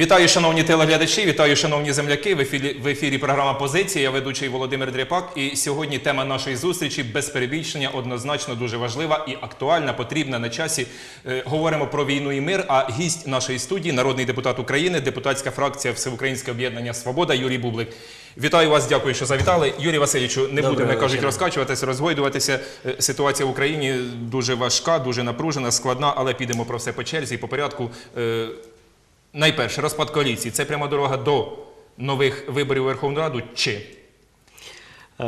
Вітаю, шановні телеглядачі, вітаю, шановні земляки. В ефірі, в ефірі програма Позиція. Я ведучий Володимир Дряпак. І сьогодні тема нашої зустрічі без перебільшення однозначно дуже важлива і актуальна, потрібна на часі. Е, говоримо про війну і мир. А гість нашої студії, народний депутат України, депутатська фракція Всеукраїнське об'єднання Свобода Юрій Бублик. Вітаю вас, дякую, що завітали. Юрій Васильовичу, не Доброго будемо, кажуть, розкачуватися, розгойдуватися. Е, Ситуація в Україні дуже важка, дуже напружена, складна, але підемо про все по черзі і по порядку. Найперше, розпад коаліції. Це пряма дорога до нових виборів у Верховну Раду чи Е,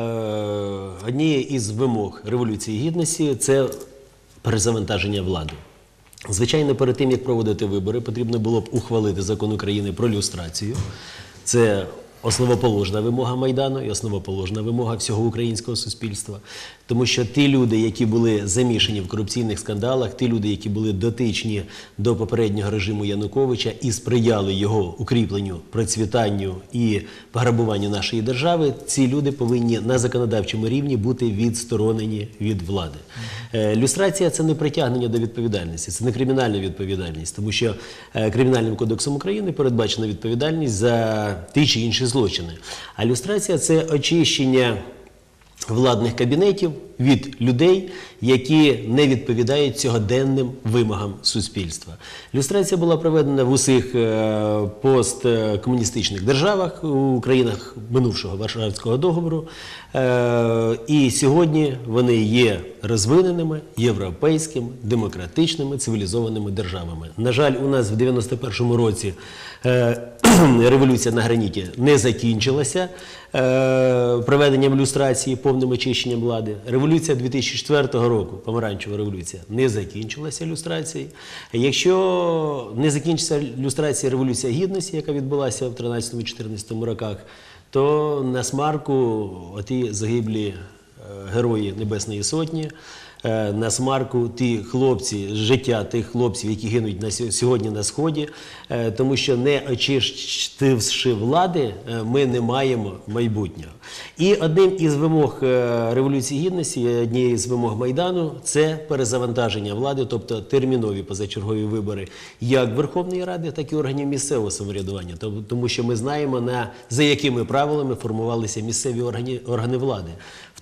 Однією із вимог Революції Гідності це перезавантаження влади. Звичайно, перед тим, як проводити вибори, потрібно було б ухвалити закон України про люстрацію. Це основоположна вимога Майдану і основоположна вимога всього українського суспільства. Тому що ті люди, які були замішані в корупційних скандалах, ті люди, які були дотичні до попереднього режиму Януковича і сприяли його укріпленню, процвітанню і пограбуванню нашої держави, ці люди повинні на законодавчому рівні бути відсторонені від влади. Е, Люстрація це не притягнення до відповідальності, це не кримінальна відповідальність, тому що е, Кримінальним кодексом України передбачена відповідальність за ті чи інші злочини. А люстрація це очищення владних кабінетів від людей, які не відповідають сьогоденним вимогам суспільства. Люстрація була проведена в усіх е, посткомуністичних державах у країнах минувшого Варшавського договору. Е, І сьогодні вони є розвиненими європейськими, демократичними, цивілізованими державами. На жаль, у нас в 91-му році е, революція на граніті не закінчилася е, проведенням люстрації, повним очищенням влади. Революція 2004 року, помаранчева революція, не закінчилася люстрацією. Якщо не закінчиться люстрація Революція Гідності, яка відбулася в 13-14 роках, то на смарку оті загиблі е, герої Небесної Сотні. Е, На смарку ті хлопці, життя тих хлопців, які гинуть на сьогодні на сході, е, тому що не очистивши влади, е, ми не маємо майбутнього. І одним із вимог революції гідності, однією з вимог майдану, це перезавантаження влади, тобто термінові позачергові вибори як Верховної Ради, так і органів місцевого самоврядування. Тому- що ми знаємо на за якими правилами формувалися місцеві органи, органи влади,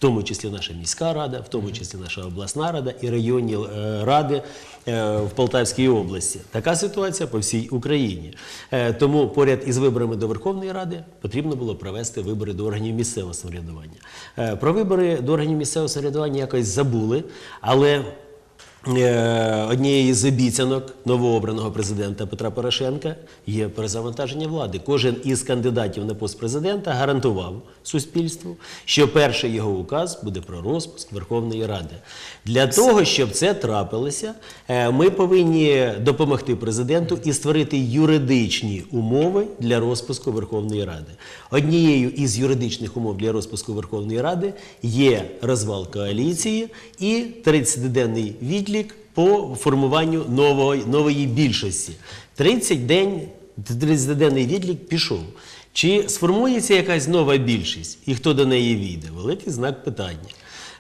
тому числі наша міська рада, в тому числі наша обласна рада і районні е, ради е, в Полтавській області. Така ситуація по всій Україні. Е, Тому поряд із виборами до Верховної Ради потрібно було провести вибори до органів місцевого самоврядування. Про вибори до органів місцевого самоврядування якось забули, але Однією з обіцянок новообраного президента Петра Порошенка є перезавантаження влади. Кожен із кандидатів на пост президента гарантував суспільству, що перший його указ буде про розпуск Верховної Ради. Для того, щоб це трапилося, е, ми повинні допомогти президенту і створити юридичні умови для розпуску Верховної Ради. Однією із юридичних умов для розпуску Верховної Ради є розвал коаліції і 30-денний відлік по формуванню нової, нової більшості. 30 день, 30-денний відлік пішов. Чи сформується якась нова більшість і хто до неї війде? Великий знак питання.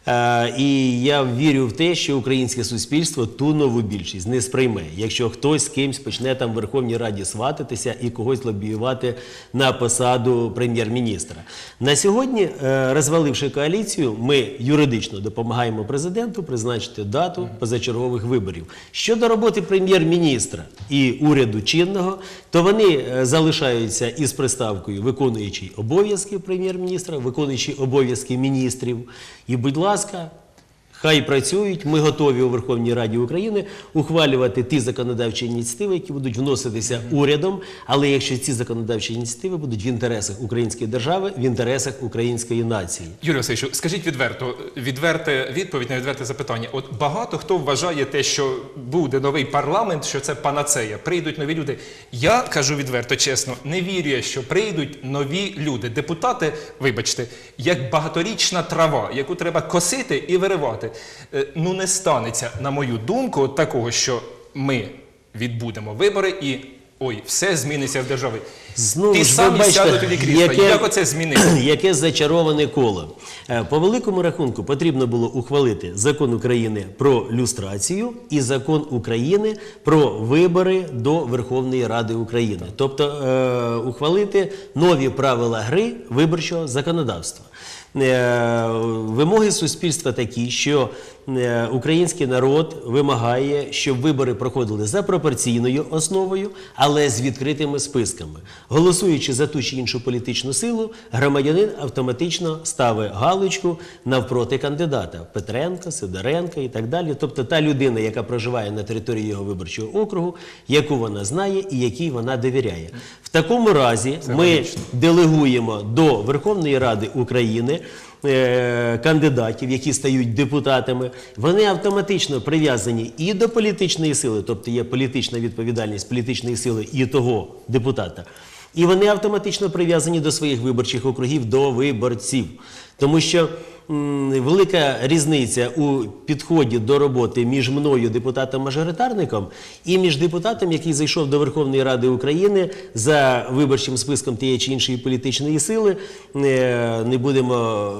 Е, і я вірю в те, що українське суспільство ту нову більшість не сприйме, якщо хтось з кимсь почне там в Верховній Раді свататися і когось лобіювати на посаду прем'єр-міністра. На сьогодні, е, розваливши коаліцію, ми юридично допомагаємо президенту призначити дату позачергових виборів. Щодо роботи прем'єр-міністра і уряду чинного, то вони е, залишаються із приставкою виконуючий обов'язки прем'єр-міністра, виконуючий обов'язки міністрів. І, будь ласка, básica. Хай працюють. Ми готові у Верховній Раді України ухвалювати ті законодавчі ініціативи, які будуть вноситися урядом. Але якщо ці законодавчі ініціативи будуть в інтересах української держави, в інтересах української нації. Юрій Васильович, скажіть відверто, відверте відповідь на відверте запитання. От багато хто вважає те, що буде новий парламент, що це панацея. Прийдуть нові люди. Я кажу відверто, чесно, не вірю, що прийдуть нові люди. Депутати, вибачте, як багаторічна трава, яку треба косити і виривати. Е, Ну не станеться, на мою думку, от такого, що ми відбудемо вибори і ой, все зміниться в державі. Знову Ті ж ви самі бачите, сядуть у ті крісла. Як оце зміниться? яке зачароване коло. Е, По великому рахунку потрібно було ухвалити закон України про люстрацію і закон України про вибори до Верховної Ради України. Тобто е, ухвалити нові правила гри виборчого законодавства. Е, Вимоги суспільства такі, що український народ вимагає, щоб вибори проходили за пропорційною основою, але з відкритими списками. Голосуючи за ту чи іншу політичну силу, громадянин автоматично ставить галочку навпроти кандидата Петренка, Сидоренка і так далі. Тобто та людина, яка проживає на території його виборчого округу, яку вона знає і якій вона довіряє. В такому разі ми делегуємо до Верховної Ради України е, кандидатів, які стають депутатами, вони автоматично прив'язані і до політичної сили, тобто є політична відповідальність політичної сили і того депутата. І вони автоматично прив'язані до своїх виборчих округів, до виборців. Тому що велика різниця у підході до роботи між мною, депутатом-мажоритарником, і між депутатом, який зайшов до Верховної Ради України за виборчим списком тієї чи іншої політичної сили. Е, Не будемо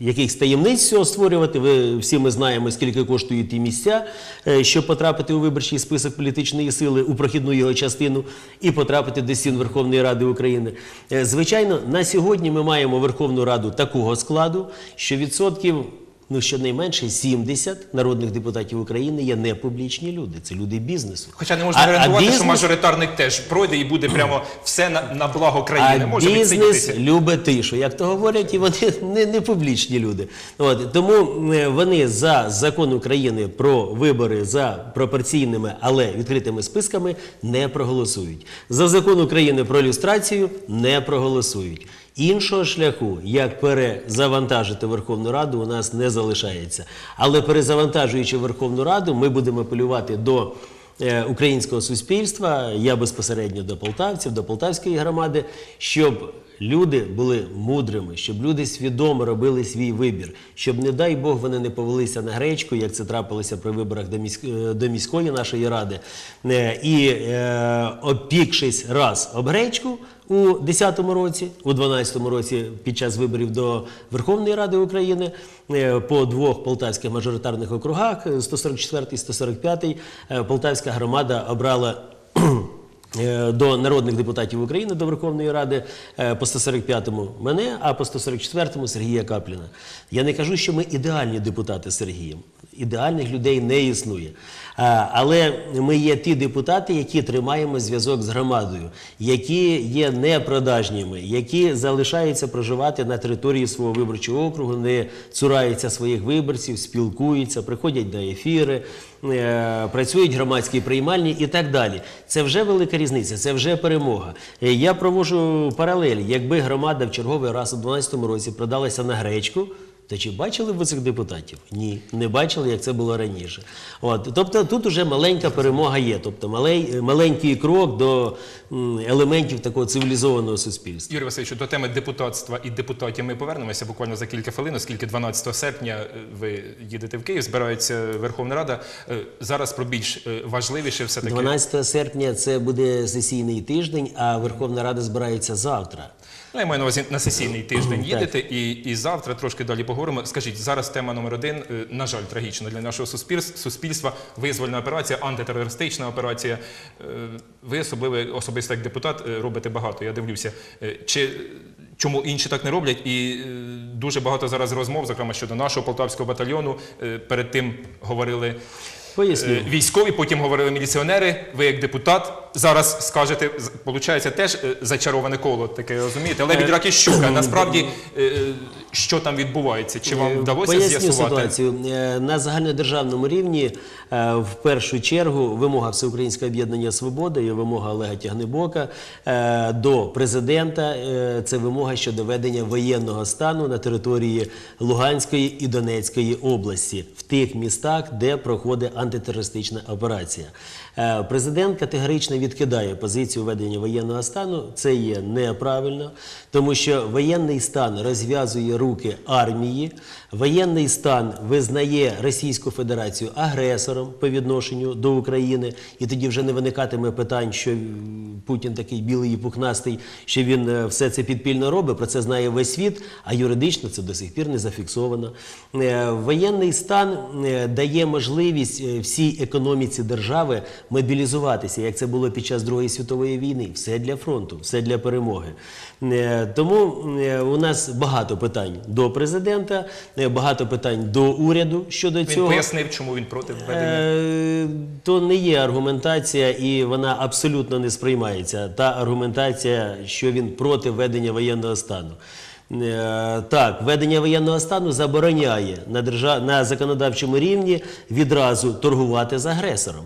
якихось таємниць цього створювати. Ви всі ми знаємо, скільки коштують ті місця, е, щоб потрапити у виборчий список політичної сили у прохідну його частину і потрапити до стін Верховної Ради України. Е, Звичайно, на сьогодні ми маємо Верховну Раду такого складу, що відсотків. Ну, щонайменше 70 народних депутатів України є непублічні люди. Це люди бізнесу. Хоча не можна А- а гарантувати, що мажоритарник теж пройде і буде прямо все на, на благо країни. А Може бізнес любить тишу, як то говорять, і вони не, не публічні люди. От, тому е, вони за закон України про вибори за пропорційними, але відкритими списками не проголосують. За закон України про люстрацію не проголосують. Іншого шляху, як перезавантажити Верховну Раду, у нас не залишається. Але перезавантажуючи Верховну Раду, ми будемо апелювати до е, українського суспільства, я безпосередньо до полтавців, до полтавської громади, щоб люди були мудрими, щоб люди свідомо робили свій вибір, щоб, не дай Бог, вони не повелися на гречку, як це трапилося при виборах до, міськ... е, до міської нашої ради, Е, і е, опікшись раз об гречку. У 10-му році, у 12-му році, під час виборів до Верховної Ради України е, по двох полтавських мажоритарних округах, е, 144 і 145, е, полтавська громада обрала до народних депутатів України до Верховної Ради е, по 145-му мене, а по 144-му Сергія Капліна. Я не кажу, що ми ідеальні депутати Сергієм. Ідеальних людей не існує. Але ми є ті депутати, які тримаємо зв'язок з громадою, які є непродажніми, які залишаються проживати на території свого виборчого округу, не цураються своїх виборців, спілкуються, приходять на ефіри, е, працюють громадські приймальні і так далі. Це вже велика різниця, це вже перемога. Е, Я провожу паралель. Якби громада в черговий раз у 2012 році продалася на гречку. То чи бачили ви цих депутатів? Ні, не бачили, як це було раніше. От, тобто тут уже маленька перемога є, тобто малей, маленький крок до м, елементів такого цивілізованого суспільства. Юрій Васильович, до теми депутатства і депутатів ми повернемося буквально за кілька хвилин, оскільки 12 серпня е, ви їдете в Київ, збирається Верховна Рада. Е, Зараз про більш е, важливіше все таки. 12 серпня це буде сесійний тиждень, а Верховна Рада збирається завтра. Ну, я маю на увазі на сесійний тиждень їдете, і, і завтра трошки далі поговоримо. Скажіть, зараз тема номер один, е, на жаль, трагічна для нашого суспільс- суспільства. Визвольна операція, антитерористична операція. Е, Ви особливо особисто як депутат е, робите багато. Я дивлюся. Е, Чи чому інші так не роблять? І е, дуже багато зараз розмов, зокрема щодо нашого полтавського батальйону. Е, Перед тим говорили. Поясню. Е, Військові, потім говорили міліціонери. Ви як депутат зараз скажете, получається теж е, зачароване коло, таке розумієте? Лебідь рак і щука. Насправді, е, що там відбувається? Чи вам Е, вдалося Поясню з'ясувати? ситуацію. На загальнодержавному рівні в першу чергу вимога Всеукраїнського об'єднання Свобода і вимога Олега Тягнебока до президента це вимога щодо ведення воєнного стану на території Луганської і Донецької області в тих містах, де проходить антитерористична операція. Е, Президент категорично відкидає позицію введення воєнного стану. Це є неправильно, тому що воєнний стан розв'язує руки армії. Воєнний стан визнає Російську Федерацію агресором по відношенню до України, і тоді вже не виникатиме питань, що Путін такий білий і пухнастий, що він е, все це підпільно робить. Про це знає весь світ, а юридично це до сих пір не зафіксовано. Е, Воєнний стан дає можливість всій економіці держави мобілізуватися, як це було під час Другої світової війни. Все для фронту, все для перемоги. Е, Тому е, у нас багато питань до президента, е, багато питань до уряду щодо Він цього. пояснив, чому він проти введення. То не є аргументація, і вона абсолютно не сприймається. Та аргументація, що він проти введення воєнного стану. Так, введення воєнного стану забороняє на, держав... на законодавчому рівні відразу торгувати з агресором.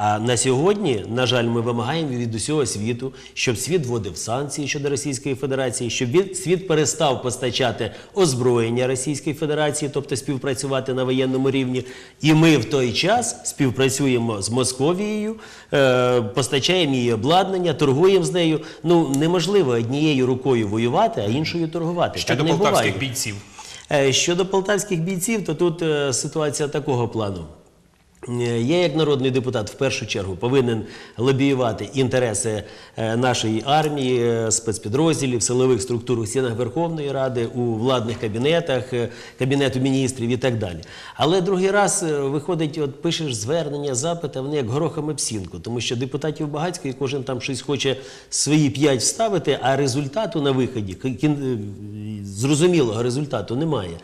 А на сьогодні, на жаль, ми вимагаємо від усього світу, щоб світ вводив санкції щодо Російської Федерації, щоб світ перестав постачати озброєння Російської Федерації, тобто співпрацювати на воєнному рівні. І ми в той час співпрацюємо з Московією, е, постачаємо її обладнання, торгуємо з нею. Ну неможливо однією рукою воювати, а іншою торгувати. Щодо полтавських бійців. Е, Щодо полтавських бійців, то тут е, ситуація такого плану. Е, Я, як народний депутат, в першу чергу повинен лобіювати інтереси е, нашої армії, е, спецпідрозділів, силових структур у стінах Верховної Ради, у владних кабінетах, кабінету міністрів і так далі. Але другий раз виходить, от пишеш звернення, запити, вони як горохом об сінку, тому що депутатів багатько і кожен там щось хоче свої п'ять вставити, а результату на виході зрозумілого результату немає.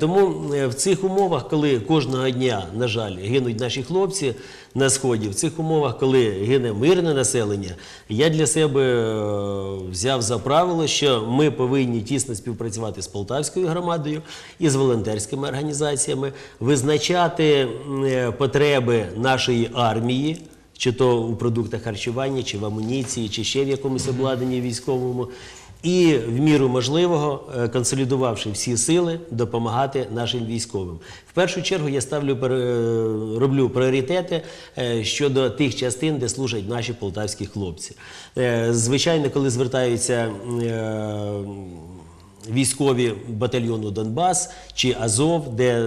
Тому в цих умовах, коли кожного дня, на жаль, гинуть наші хлопці на сході, в цих умовах, коли гине мирне населення, я для себе е, взяв за правило, що ми повинні тісно співпрацювати з полтавською громадою і з волонтерськими організаціями, визначати е, потреби нашої армії чи то у продуктах харчування, чи в амуніції, чи ще в якомусь обладнанні військовому. І в міру можливого, е, консолідувавши всі сили, допомагати нашим військовим. В першу чергу я ставлю пере- роблю пріоритети е, щодо тих частин, де служать наші полтавські хлопці. Е, Звичайно, коли звертаються е, військові батальйону Донбас чи Азов, де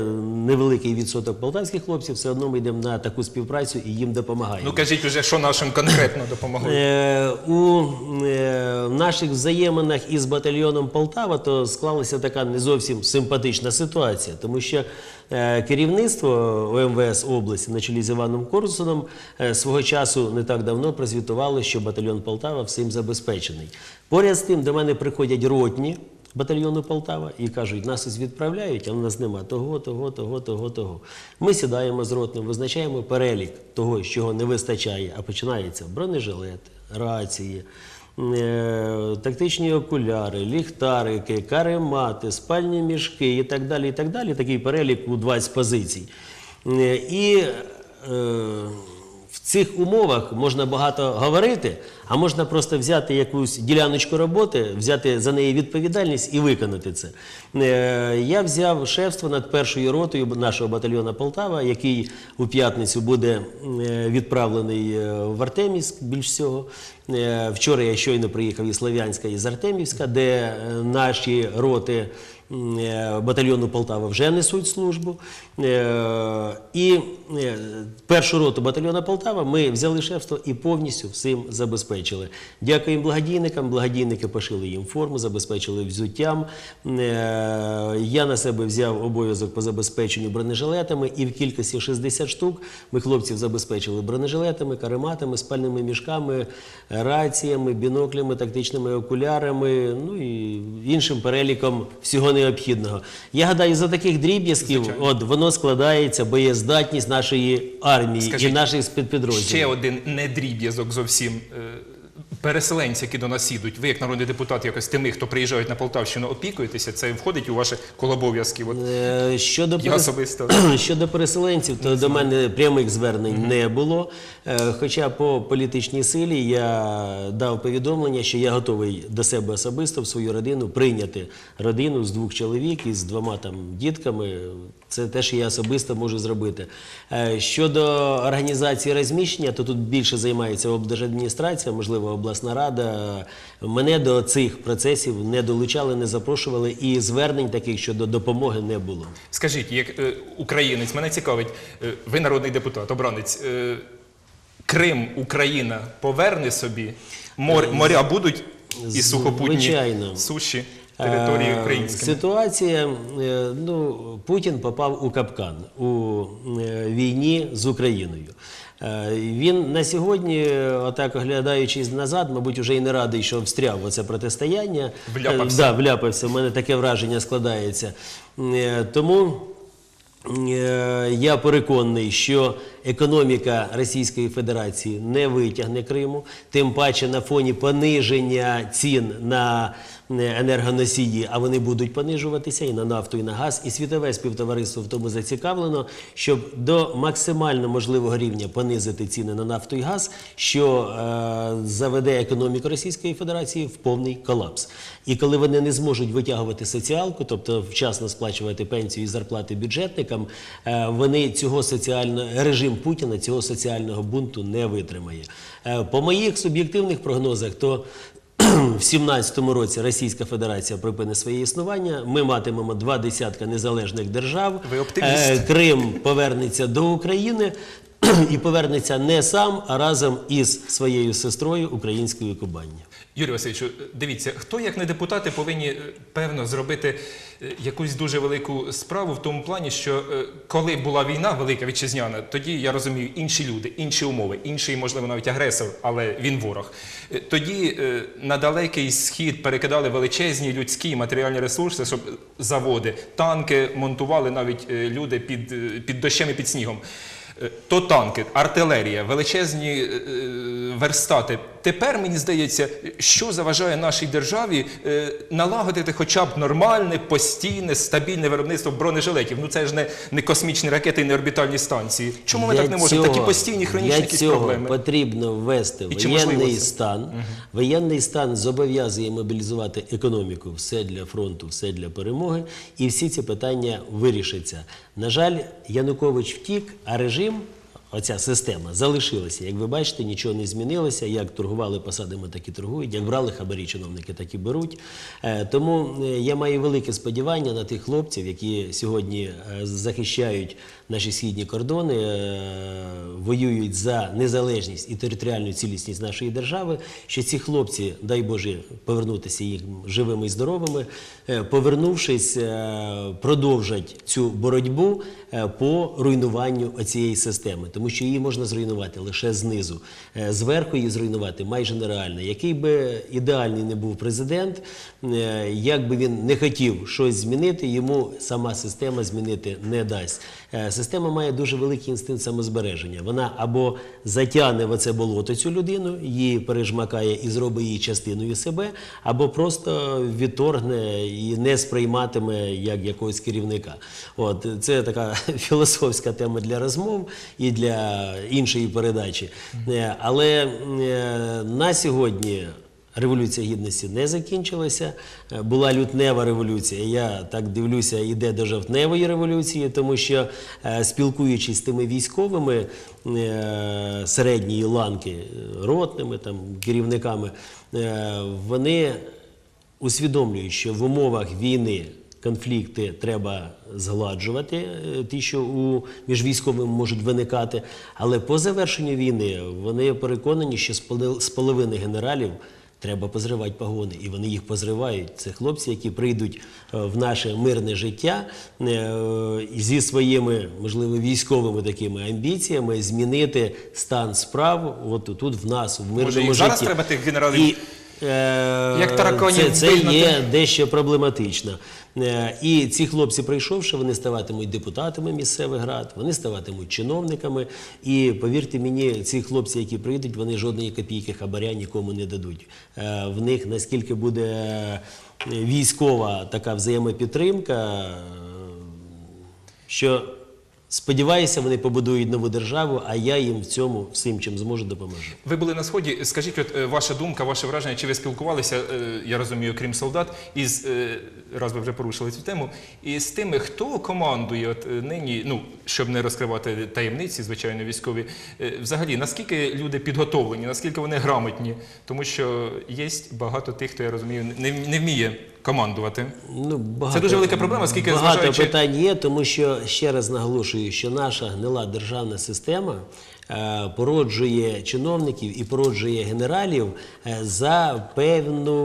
невеликий відсоток полтавських хлопців, все одно ми йдемо на таку співпрацю і їм допомагаємо. Ну кажіть уже, що нашим конкретно допомогли. Е, у е, наших взаєминах із батальйоном Полтава то склалася така не зовсім симпатична ситуація, тому що е, керівництво ОМВС області на чолі з Іваном Корсуном е, свого часу не так давно прозвітувало, що батальйон Полтава всім забезпечений. Поряд з тим до мене приходять ротні. Батальйону Полтава і кажуть, нас відправляють, а в нас нема того, того, того, того, того. Ми сідаємо з ротним, визначаємо перелік того, чого не вистачає, а починається бронежилети, рації, е, тактичні окуляри, ліхтарики, каремати, спальні мішки і так далі. І так далі. Такий перелік у 20 позицій. Е, І е, цих умовах можна багато говорити, а можна просто взяти якусь діляночку роботи, взяти за неї відповідальність і виконати це. Е, Я взяв шефство над першою ротою нашого батальйону Полтава, який у п'ятницю буде е, відправлений е, в Артемівськ більш всього. Вчора я щойно приїхав із Слов'янська і з Артемівська, де наші роти батальйону Полтава вже несуть службу. Е, І е, першу роту батальйона Полтава ми взяли шефство і повністю всім забезпечили. Дякуємо благодійникам. Благодійники пошили їм форму, забезпечили взуттям. Е, Я на себе взяв обов'язок по забезпеченню бронежилетами, і в кількості 60 штук ми хлопців забезпечили бронежилетами, карематами, спальними мішками, раціями, біноклями, тактичними окулярами, ну і іншим переліком всього необхідного. Я гадаю, за таких дріб'язків Звичайно. от воно складається боєздатність нашої армії Скажіть, і наших спецпідрозділів. Ще один недріб'язок зовсім. Переселенці, які до нас їдуть, ви як народний депутат, якось тими, хто приїжджають на Полтавщину, опікуєтеся, це входить у ваші коло обов'язків. От Е, Щодо, Я перес- особисто. Щодо переселенців, то до мене прямих звернень не було. Е, Хоча по політичній силі я дав повідомлення, що я готовий до себе особисто в свою родину прийняти родину з двох чоловік із двома там дітками. Це те, що я особисто можу зробити. Е, Щодо організації розміщення, то тут більше займається облдержадміністрація, можливо, обласна рада. Мене до цих процесів не долучали, не запрошували, і звернень таких щодо допомоги не було. Скажіть, як е, українець, мене цікавить, е, ви народний депутат, обранець. Крим, Україна поверне собі, Мор, моря будуть і сухопутні Звичайно. суші території Е, української. Ситуація, е, ну, Путін попав у капкан у е, війні з Україною. Він на сьогодні, отак оглядаючись назад, мабуть, вже і не радий, що встряв в оце протистояння. Вляпався. Да, вляпався. У мене таке враження складається. Тому я переконаний, що економіка Російської Федерації не витягне Криму, тим паче на фоні пониження цін на е, енергоносії, а вони будуть понижуватися і на нафту, і на газ. І світове співтовариство в тому зацікавлено, щоб до максимально можливого рівня понизити ціни на нафту і газ, що е, заведе економіку Російської Федерації в повний колапс. І коли вони не зможуть витягувати соціалку, тобто вчасно сплачувати пенсію і зарплати бюджетникам, е, вони цього соціального режим Путіна цього соціального бунту не витримає. Е, По моїх суб'єктивних прогнозах, то в 17-му році Російська Федерація припине своє існування. Ми матимемо два десятка незалежних держав. Ви оптиміст. Е, Крим повернеться до України і повернеться не сам, а разом із своєю сестрою українською Кубанню. Юрій Васильовичу, дивіться, хто як не депутати повинні е, певно зробити е, якусь дуже велику справу в тому плані, що е, коли була війна велика вітчизняна, тоді я розумію інші люди, інші умови, інший, можливо, навіть агресор, але він ворог. Е, Тоді е, на далекий схід перекидали величезні людські матеріальні ресурси, щоб заводи, танки монтували навіть е, люди під, е, під дощем і під снігом. Е, То танки, артилерія, величезні е, е, верстати. Тепер мені здається, що заважає нашій державі е, налагодити хоча б нормальне, постійне, стабільне виробництво бронежилетів. Ну це ж не, не космічні ракети і не орбітальні станції. Чому ми Для так не можемо? Такі постійні хронічні для цього проблеми. потрібно ввести І воєнний стан. Воєнний стан зобов'язує мобілізувати економіку, все для фронту, все для перемоги, і всі ці питання вирішаться. На жаль, Янукович втік, а режим. Оця система залишилася. Як ви бачите, нічого не змінилося. Як торгували посадами, так і торгують. Як брали хабарі чиновники, так і беруть. Е, Тому е, я маю велике сподівання на тих хлопців, які сьогодні е, захищають наші східні кордони, воюють за незалежність і територіальну цілісність нашої держави. Що ці хлопці, дай Боже, повернутися їм живими і здоровими, повернувшись, продовжать цю боротьбу по руйнуванню цієї системи, тому що її можна зруйнувати лише знизу. Е, Зверху її зруйнувати майже нереально. Який би ідеальний не був президент, е, як би він не хотів щось змінити, йому сама система змінити не дасть. Е, Система має дуже великий інстинкт самозбереження. Вона або затягне в оце болото цю людину, її пережмакає і зробить її частиною себе, або просто відторгне і не сприйматиме як якогось керівника. От це така філософська тема для розмов і для іншої передачі. Е, Але е, на сьогодні. Революція гідності не закінчилася. Е, Була лютнева революція. Я так дивлюся, іде до жовтневої революції, тому що спілкуючись з тими військовими середньої ланки, ротними там керівниками, вони усвідомлюють, що в умовах війни конфлікти треба згладжувати, е, ті, що у між військовими можуть виникати. Але по завершенню війни вони переконані, що з половини генералів. Треба позривати погони, і вони їх позривають. Це хлопці, які прийдуть е, в наше мирне життя е, зі своїми, можливо, військовими такими амбіціями змінити стан справ от тут в нас, в мирному Може, і житті. зараз треба тих генералів І Як тараканів це, це є дещо проблематично. Е, І ці хлопці, прийшовши, вони ставатимуть депутатами місцевих рад, вони ставатимуть чиновниками. І повірте мені, ці хлопці, які прийдуть, вони жодної копійки хабаря нікому не дадуть. Е, В них наскільки буде е, військова така взаємопідтримка, е, що сподіваюся, вони побудують нову державу, а я їм в цьому всім, чим зможу, допоможу. Ви були на сході. Скажіть, от е, ваша думка, ваше враження, чи ви спілкувалися, е, я розумію, крім солдат, із е, раз ви вже порушили цю тему, і з тими, хто командує от нині, ну щоб не розкривати таємниці, звичайно, військові. Взагалі, наскільки люди підготовлені, наскільки вони грамотні, тому що є багато тих, хто я розумію, не, не вміє командувати. Ну, багато, дуже велика проблема, оскільки, багато зважаючи- питань є, тому що ще раз наголошую, що наша гнила державна система породжує чиновників і породжує генералів е, за певну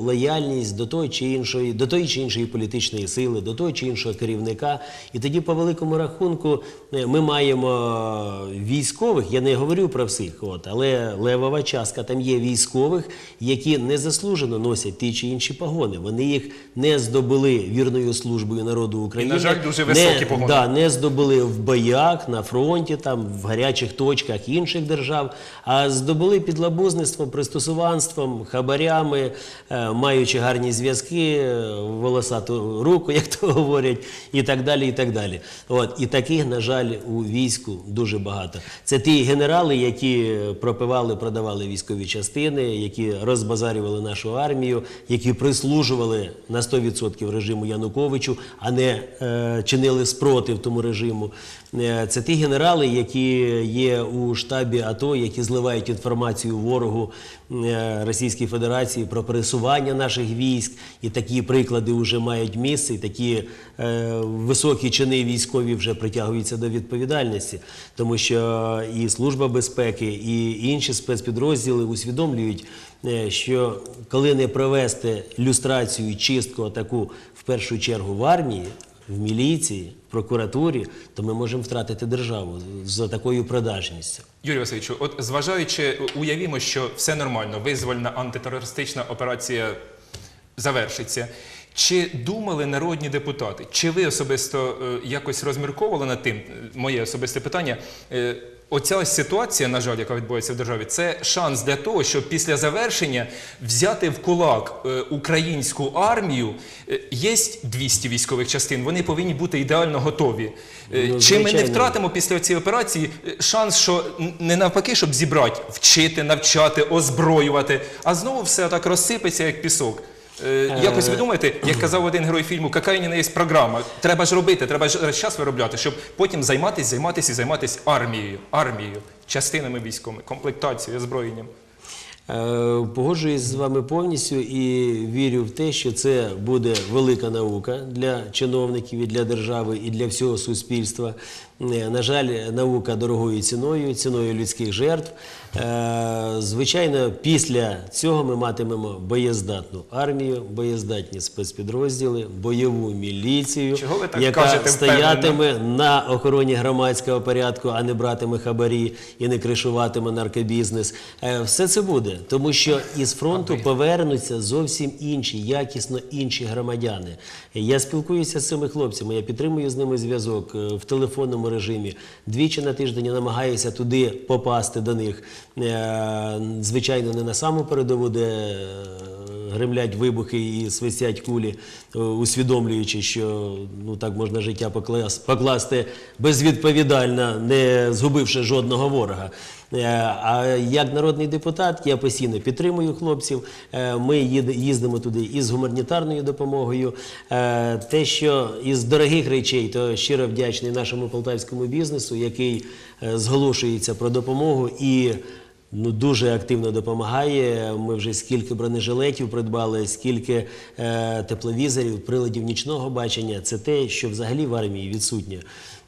лояльність до тої чи іншої, до тої чи іншої політичної сили, до того чи іншого керівника. І тоді, по великому рахунку, е, ми маємо військових. Я не говорю про всіх, от, але левова частка там є військових, які незаслужено носять ті чи інші погони. Вони їх не здобули вірною службою народу України. жаль, дуже високі не, погони. Да, не здобули в боях, на фронті, там, в гарячих точках інших держав, а здобули підлабузництвом, пристосуванством, хабарями, е, маючи гарні зв'язки, е, волосату руку, як то говорять, і так далі. І так далі. От, і таких, на жаль, у війську дуже багато. Це ті генерали, які пропивали, продавали військові частини, які розбазарювали нашу армію, які прислужували на 100% режиму Януковичу, а не е, чинили спротив тому режиму. Е, Це ті генерали, які є у штабі АТО, які зливають інформацію ворогу е, Російської Федерації про пересування наших військ. І такі приклади вже мають місце, і такі е, високі чини військові вже притягуються до відповідальності, тому що і Служба безпеки, і інші спецпідрозділи усвідомлюють, е, що коли не провести люстрацію чистку таку в першу чергу в армії, в міліції, в прокуратурі, то ми можемо втратити державу за такою продажністю. Юрій Васильовичу, от зважаючи, уявімо, що все нормально, визвольна антитерористична операція завершиться. Чи думали народні депутати, чи ви особисто е, якось розмірковували над тим, е, моє особисте питання, е, оця ось ситуація, на жаль, яка відбувається в державі, це шанс для того, щоб після завершення взяти в кулак е, українську армію. Е, Є 200 військових частин, вони повинні бути ідеально готові. Е, Ну, Чи ми не втратимо після цієї операції шанс, що не навпаки, щоб зібрати, вчити, навчати, озброювати, а знову все так розсипеться, як пісок. Е, Якось ви думаєте, як казав один герой фільму, яка не є програма. Треба ж робити, треба ж час виробляти, щоб потім займатися, займатися і займатися армією, армією, частинами військовими, комплектацією, озброєнням. Е, Погоджуюсь з вами повністю і вірю в те, що це буде велика наука для чиновників і для держави, і для всього суспільства. Е, На жаль, наука дорогою ціною, ціною людських жертв. Е, Звичайно, після цього ми матимемо боєздатну армію, боєздатні спецпідрозділи, бойову міліцію, яка кажете стоятиме на охороні громадського порядку, а не братиме хабарі і не кришуватиме наркобізнес. Е, Все це буде, тому що із фронту повернуться зовсім інші, якісно інші громадяни. Я спілкуюся з цими хлопцями, я підтримую з ними зв'язок в телефонному режимі. Двічі на тиждень я намагаюся туди попасти до них. Е, Звичайно, не на саму передову, де е, гремлять вибухи і свистять кулі, е, усвідомлюючи, що ну так можна життя поклас- покласти безвідповідально, не згубивши жодного ворога. Е, А як народний депутат я постійно підтримую хлопців. Е, Ми їздимо туди із гуманітарною допомогою. Те, що із дорогих речей, то щиро вдячний нашому полтавському бізнесу, який зголошується про допомогу і ну, дуже активно допомагає. Ми вже скільки бронежилетів придбали, скільки е, тепловізорів, приладів нічного бачення. Це те, що взагалі в армії відсутнє.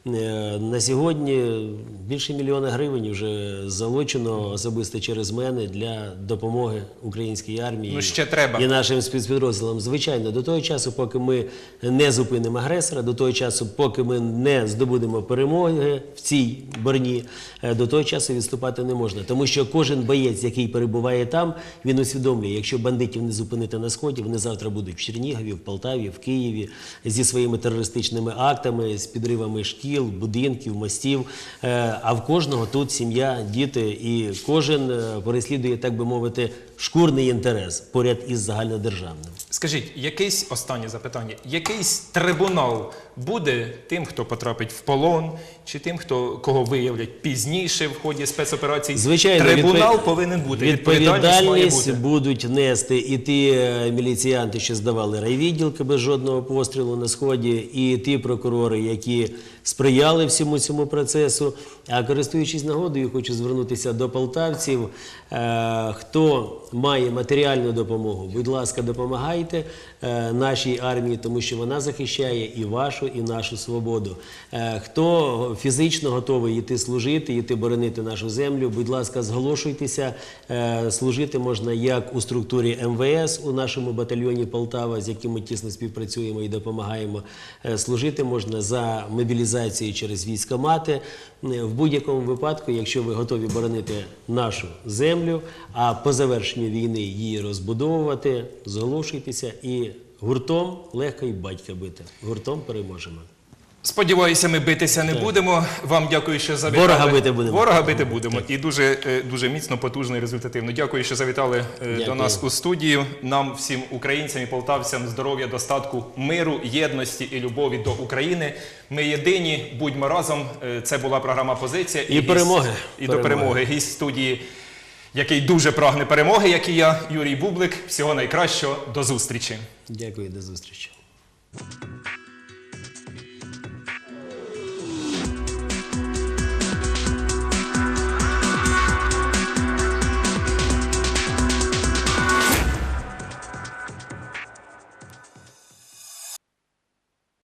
Е, На сьогодні більше мільйона гривень вже залучено особисто через мене для допомоги українській армії Ну, ще треба. і нашим спецпідрозділам. Звичайно, до того часу, поки ми не зупинимо агресора, до того часу, поки ми не здобудемо перемоги в цій борні, е, до того часу відступати не можна. Тому що кожен боєць, який перебуває там, він усвідомлює, якщо бандитів не зупинити на сході, вони завтра будуть в Чернігові, в Полтаві, в Києві зі своїми терористичними актами, з підривами шкіл, будинків, мостів. Е, А в кожного тут сім'я, діти, і кожен е, переслідує, так би мовити, шкурний інтерес поряд із загальнодержавним. Скажіть, якийсь останнє запитання, якийсь трибунал буде тим, хто потрапить в полон, чи тим, хто кого виявлять пізніше в ході спецоперацій? Звичайно, трибунал відпо- повинен бути. Відповідальність має бути. будуть нести і ті е, міліціянти, що здавали райвідділки без жодного пострілу на сході, і ті прокурори, які сприяли всьому цьому процесу. А користуючись нагодою, хочу звернутися до полтавців. Е, Хто має матеріальну допомогу, будь ласка, допомагайте е, нашій армії, тому що вона захищає і вашу, і нашу свободу. Е, Хто фізично готовий йти служити, йти боронити нашу землю, будь ласка, зголошуйтеся. Е, Служити можна як у структурі МВС у нашому батальйоні Полтава, з яким ми тісно співпрацюємо і допомагаємо. Служити можна за мобілізацією через військомати. В будь-якому випадку, якщо ви готові боронити нашу землю, а по завершенню війни її розбудовувати, зголошуйтеся і гуртом легко і батька бити. Гуртом переможемо. Сподіваюся, ми битися не будемо. Вам дякую, що завітали. Ворога бити будемо. Ворога бити будемо. І дуже, е, дуже міцно, потужно і результативно. Дякую, що завітали е, до нас у студію. Нам, всім українцям і полтавцям, здоров'я, достатку, миру, єдності і любові до України. Ми єдині, будьмо разом. Е, Це була програма Позиція. І гість- перемоги. І до Перемоги. перемоги. Гість студії, який дуже прагне перемоги, як і я, Юрій Бублик. Всього найкращого. До зустрічі. Дякую, до зустрічі.